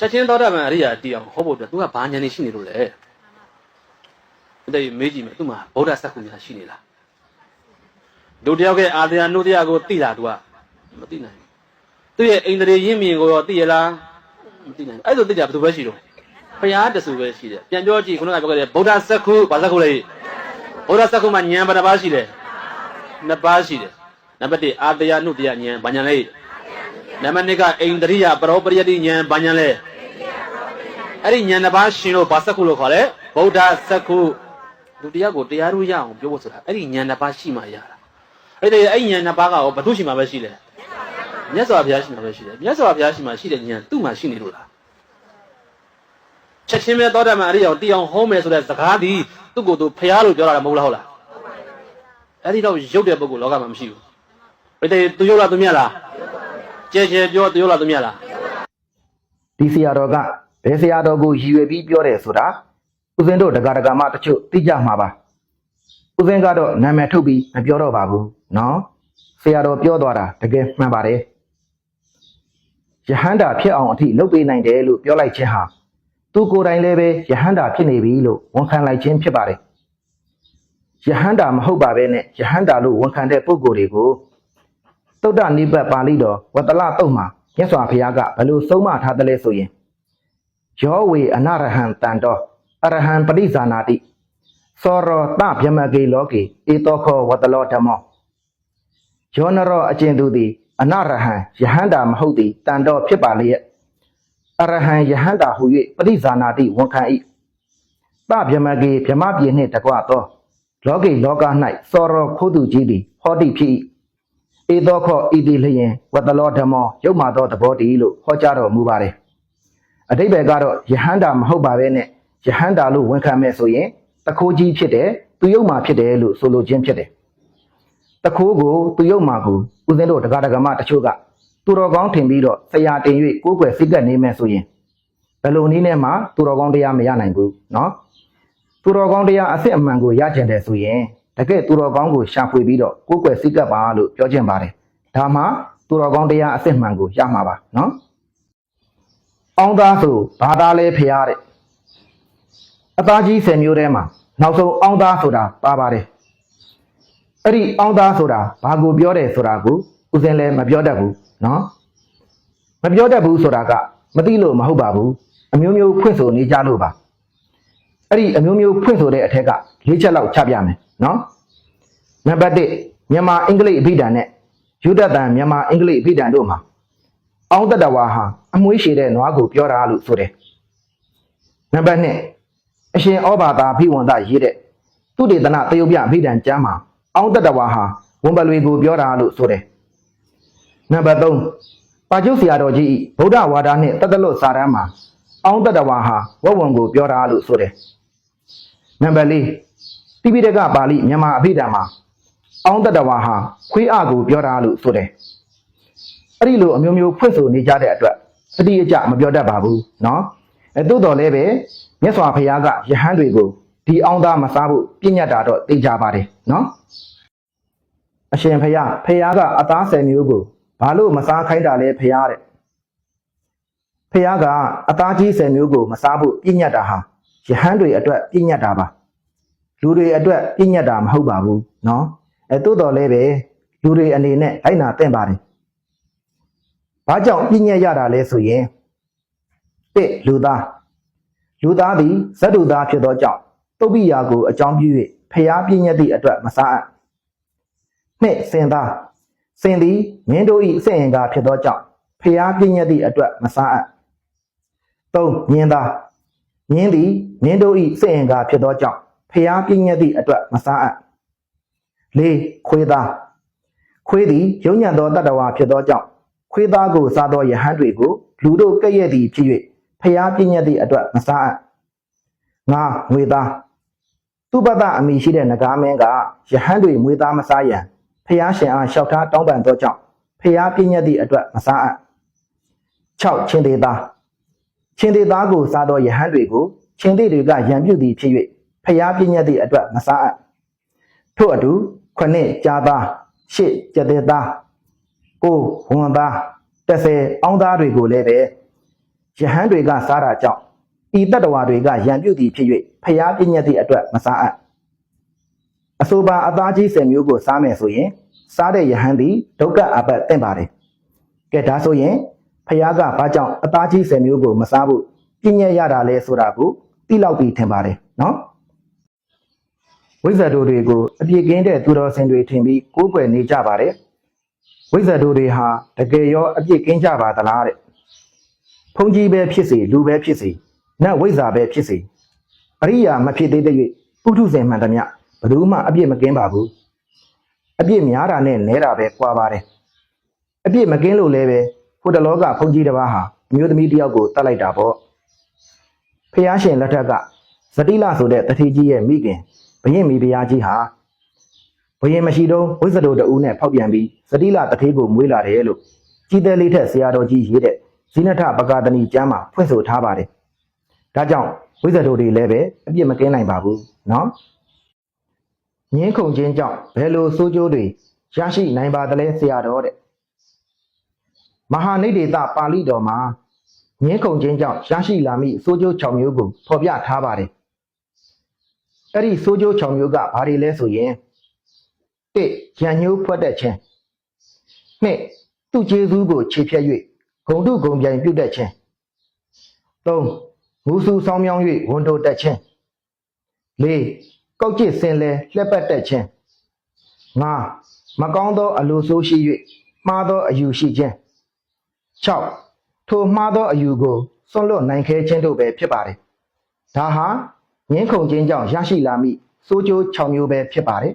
ချက်ချင်းသောတာပန်အရိယာတည်အောင်ဟောဖို့အတွက် तू ကဘာဉာဏ်နေရှိနေလို့လဲတဲ့မေးကြည့်မယ်သူ့မှာဗုဒ္ဓစက္ခုများရှိနေလားတို့တယောက်ကအာတရားနှုတ်တရားကိုသိလား तू ကမသိနိုင်ဘူးသူ့ရဲ့အိန္ဒြေရင်းမြင်ကိုရောသိရလားမသိနိုင်ဘူးအဲ့ဒါသိကြဘယ်သူပဲရှိတော့ဘုရားတဆူပဲရှိတယ်ပြန်ပြောကြည့်ခုနကပြောခဲ့တဲ့ဗုဒ္ဓစက္ခုဘာစက္ခုလဲဗုဒ္ဓစက္ခုမှာဉာဏ်ဘယ်နှပါးရှိလဲနှစ်ပါးရှိတယ်နံပါတ်1အာတရားနှုတ်တရားဉာဏ်ဘာဉာဏ်လဲနံပါတ်2ကအိန္ဒြိယပရောပရိယတိဉာဏ်ဘာဉာဏ်လဲ အဲ့ဒီဉာဏ်နှစ်ပါးရှင်လို့ဘာစက္ခုလို့ခေါ်လဲဗုဒ္ဓစက္ခုလူတရားကိုတရားรู้ရအောင်ပြောဖို့ဆိုတာအဲ့ဒီဉာဏ်နှစ်ပါးရှိမှရတာအဲ့ဒီအဲ့ဉာဏ်နှစ်ပါးကရောဘု து ရှိမှပဲရှိတယ်မြတ်စွာဘုရားရှိမှပဲရှိတယ်မြတ်စွာဘုရားရှိမှရှိတဲ့ဉာဏ်သူ့မှာရှိနေလို့လားချက်ချင်းပဲသောတာပန်အရိယာကိုတည်အောင်ဟောမယ်ဆိုတဲ့စကားဒီသူ့ကိုယ်သူဖျားလို့ပြောတာမဟုတ်လားဟုတ်လားအဲ့ဒီတော့ရုပ်တဲ့ပုဂ္ဂိုလ်လောကမှာမရှိဘူးဘယ်တည်းသူရုပ်လားသူမြတ်လားကျဲကျဲပြောသူရုပ်လားသူမြတ်လားဒီဆရာတော်က ဘယ်ဆရာတော်ကိုရည်ရွယ်ပြီးပြောတယ်ဆိုတာဦးဇင်းတို့ဒကာဒကာမတချို့သိကြမှာပါဦးဇင်းကတော့နာမည်ထုတ်ပြီးမပြောတော့ပါဘူးနော်ဆရာတော်ပြောသွားတာတကယ်မှန်ပါတယ်ယဟန္တာဖြစ်အောင်အထိလုပ်ပေးနိုင်တယ်လို့ပြောလိုက်ခြင်းဟာသူကိုယ်တိုင်လည်းပဲယဟန္တာဖြစ်နေပြီလို့ဝန်ခံလိုက်ခြင်းဖြစ်ပါတယ်ယဟန္တာမဟုတ်ပါပဲနဲ့ယဟန္တာလို့ဝန်ခံတဲ့ပုဂ္ဂိုလ်တွေကိုသုတ္တနိဗ္ဗာန်ပါဠိတော်ဝတ္တလတုတ်မှာမြတ်စွာဘုရားကဘယ်လိုဆုံးမထားတယ်လဲဆိုရင် ယောဝေအနရဟံတန်တော်အရဟံပရိဇာနာတိသောရောတဗျမကေလောကေဧတောခောဝတ္တလောဓမ္မောယောနရောအကျဉ်သူသည်အနရဟံယဟန္တာမဟုတ်သည်တန်တော်ဖြစ်ပါလျက်အရဟံယဟန္တာဟု၍ပရိဇာနာတိဝန်ခံ၏တဗျမကေဗြမပြေနှင့်တကွသောလောကေလောက၌သောရောခိုးသူကြီးသည်ဟောတိဖြစ်၏ဧသောခောဤသည်လျင်ဝတ္တလောဓမ္မောရုပ်မာသောသဘောတည်းလို့ဟောကြားတော်မူပါတယ် အတိပ္ပယ်ကတော့ယဟန္တာမဟုတ်ပါပဲနဲ့ယဟန္တာလို့ဝန်ခံမဲ့ဆိုရင်တခိုးကြီးဖြစ်တယ်သူရုပ်မာဖြစ်တယ်လို့ဆိုလိုခြင်းဖြစ်တယ်တခိုးကိုသူရုပ်မာကိုဦးဇင်းတို့တရားဓမ္မတချို့ကသူတော်ကောင်းထင်ပြီးတော့ဆရာတင်၍ကိုယ်ွယ်စိတ်ကပ်နေမယ်ဆိုရင်ဘယ်လိုနည်းနဲ့မှသူတော်ကောင်းတရားမရနိုင်ဘူးเนาะသူတော်ကောင်းတရားအစစ်အမှန်ကိုရကျင်တယ်ဆိုရင်တကယ်သူတော်ကောင်းကိုရှာဖွေပြီးတော့ကိုယ်ွယ်စိတ်ကပ်ပါလို့ပြောခြင်းပါတယ်ဒါမှသူတော်ကောင်းတရားအစစ်မှန်ကိုရမှာပါเนาะ အောင်သားဆိုဘာသာလဲဖရားတဲ့အသားကြီး10မျိုးထဲမှာနောက်ဆုံးအောင်သားဆိုတာပါပါတယ်အဲ့ဒီအောင်သားဆိုတာဘာကိုပြောတယ်ဆိုတာကိုဦးစင်းလည်းမပြောတတ်ဘူးเนาะမပြောတတ်ဘူးဆိုတာကမသိလို့မဟုတ်ပါဘူးအမျိုးမျိုးဖွင့်ဆိုနေကြလို့ပါအဲ့ဒီအမျိုးမျိုးဖွင့်ဆိုတဲ့အထက်က၄ချက်လောက်ချပြမယ်เนาะနံပါတ်1မြန်မာအင်္ဂလိပ်အဘိဓာန်နဲ့ယူဒတန်မြန်မာအင်္ဂလိပ်အဘိဓာန်တို့မှာ အောင်တတဝါဟာအမွှေးရှည်တဲ့နွားကိုပြောတာလို့ဆိုတယ်နံပါတ်2အရှင်ဩဘာသာဘိဝန္တရေးတဲ့သူတေသနတယုတ်ပြအဘိဓာန်ကျမ်းမှာအောင်တတဝါဟာဝန်ပလွေကိုပြောတာလို့ဆိုတယ်နံပါတ်3ပါကျုပ်ဆရာတော်ကြီးဗုဒ္ဓဝါဒနဲ့တသက်လွတ်စာတမ်းမှာအောင်တတဝါဟာဝဝံကိုပြောတာလို့ဆိုတယ်နံပါတ်4တိပိဋကပါဠိမြန်မာအဘိဓာန်မှာအောင်တတဝါဟာခွေးအကိုပြောတာလို့ဆိုတယ် အဲ့ဒီလိုအမျိုးမျိုးဖွင့်ဆိုနေကြတဲ့အတွက်အတိအကျမပြောတတ်ပါဘူးเนาะအဲသို့တော်လည်းပဲမြတ်စွာဘုရားကယဟန်တွေကိုဒီအောင်သားမစားဖို့ပြညတ်တာတော့သိကြပါတယ်เนาะအရှင်ဘုရားဘုရားကအသားဆယ်မျိုးကိုဘာလို့မစားခိုင်းတာလဲဘုရားတဲ့ဘုရားကအသားကြီးဆယ်မျိုးကိုမစားဖို့ပြညတ်တာဟာယဟန်တွေအတွက်ပြညတ်တာပါလူတွေအတွက်ပြညတ်တာမဟုတ်ပါဘူးเนาะအဲသို့တော်လည်းပဲလူတွေအနေနဲ့လိုက်နာသင့်ပါတယ်။ ဘာကြောင့်ပြည့်ညက်ရတာလဲဆိုရင်တစ်လူသားလူသားသည်ဇတ်တူသားဖြစ်သောကြောင့်တုတ်ပိယာကိုအကြောင်းပြု၍ဖျားပြည့်ညက်သည့်အတွက်မစားအပ်။နှစ်စင်သားစင်သည်မင်းတို့၏စင်ရင်ကာဖြစ်သောကြောင့်ဖျားပြည့်ညက်သည့်အတွက်မစားအပ်။သုံးမြင်းသားမြင်းသည်မင်းတို့၏စင်ရင်ကာဖြစ်သောကြောင့်ဖျားပြည့်ညက်သည့်အတွက်မစားအပ်။လေးခွေးသားခွေးသည်ယုံညံ့သောတတ္တဝါဖြစ်သောကြောင့် ခွေးသားကိုစားသောယဟန်တွေကိုလူတို့ကဲ့ရဲ့သည်ဖြစ်၍ဖျားပြည့်ညက်သည့်အတွက်မစားအပ်ငါငွေသားသူပတအမိရှိတဲ့နဂါမင်းကယဟန်တွေငွေသားမစားရန်ဖျားရှင်အားလျှောက်ထားတောင်းပန်သောကြောင့်ဖျားပြည့်ညက်သည့်အတွက်မစားအပ်6ချင်းသေးသားချင်းသေးသားကိုစားသောယဟန်တွေကိုချင်းသေးတွေကရံပြုတ်သည်ဖြစ်၍ဖျားပြည့်ညက်သည့်အတွက်မစားအပ်ထို့အတူခုနှစ်ကြာသားရှစ်ကျက်သေးသား ကိုဝန်သား30အောင်းသားတွေကိုလည်းပဲယဟန်တွေကစားတာကြောင့်ဤတတ္တဝါတွေကရံပြုတ်သည်ဖြစ်၍ဖျားပြည့်ညက်သည့်အတွက်မစားအပ်အဆိုပါအသားကြီးဆယ်မျိုးကိုစားမယ်ဆိုရင် စားတဲ့ယဟန်သည်ဒုက္ခအပတ်တင့်ပါတယ်ကဲဒါဆိုရင်ဖျားကဘာကြောင့်အသားကြီးဆယ်မျိုးကိုမစားဘူးပြည့်ညက်ရတာလဲဆိုတာကိုသိလောက်ပြီးထင်ပါတယ်နော်ဝိဇ္ဇာတို့တွေကိုအပြစ်ကင်းတဲ့သူတော်စင်တွေထင်ပြီးကိုးကွယ်နေကြပါတယ် ဝိဇ္ဇာတို့တွေဟာတကယ်ရောအပြစ်ကင်းကြပါသလားတဲ့ဖုန်ကြီးပဲဖြစ်စေလူပဲဖြစ်စေနတ်ဝိဇ္ဇာပဲဖြစ်စေအရိယာမဖြစ်သေးတဲ့၍ပုထုဇဉ်မှန်သမျှဘယ်သူမှအပြစ်မကင်းပါဘူးအပြစ်များတာနဲ့နဲတာပဲကွာပါတယ်အပြစ်မကင်းလို့လည်းပဲဟိုတလောကဖုန်ကြီးတစ်ပါးဟာအမျိုးသမီးတစ်ယောက်ကိုတတ်လိုက်တာပေါ့ဖះရှင်လက်ထက်ကဇတိလဆိုတဲ့တတိကြီးရဲ့မိခင်ဘရင်မိဖုရားကြီးဟာ ဘရင်မရှိတော့ဝိဇ္ဇတို့တူနဲ့ဖောက်ပြန်ပြီးသတိလတထေးကိုမွေးလာတယ်လို့ကြီးသေးလေးထက်ဆရာတော်ကြီးရေးတဲ့ဇိနထပကာဒနီကျမ်းမှာဖွင့်ဆိုထားပါတယ်။ဒါကြောင့်ဝိဇ္ဇတို့တွေလည်းပဲအပြစ်မကင်းနိုင်ပါဘူးနော်။ငင်းခုန်ခြင်းကြောင့်ဘယ်လိုဆိုးကျိုးတွေရရှိနိုင်ပါသလဲဆရာတော်တဲ့။မဟာနိဒေသပါဠိတော်မှာငင်းခုန်ခြင်းကြောင့်ရရှိလာမိဆိုးကျိုး6မျိုးကိုဖော်ပြထားပါတယ်။အဲ့ဒီစိုးကျိုး6မျိုးကဘာတွေလဲဆိုရင် တစ်ရံညှိုးဖွက်တဲ့ခြင်းနှစ်သူ့ကျေးဇူးကိုခြေဖြတ်၍ဂုံတုဂုံပြိုင်ပြုတ်တဲ့ခြင်းသုံးငူစုဆောင်းမြောင်း၍ဝန်တိုတက်ခြင်းလေးကောက်ကျစ်စင်လဲလှက်ပတ်တဲ့ခြင်းငါမကောင်းသောအလိုဆိုးရှိ၍မှားသောအယူရှိခြင်း၆ထိုမှားသောအယူကိုစွန့်လွတ်နိုင်ခဲခြင်းတို့ပဲဖြစ်ပါတယ်ဒါဟာငင်းခုန်ခြင်းကြောင့်ရရှိလာမိစိုးကျိုး6မျိုးပဲဖြစ်ပါတယ်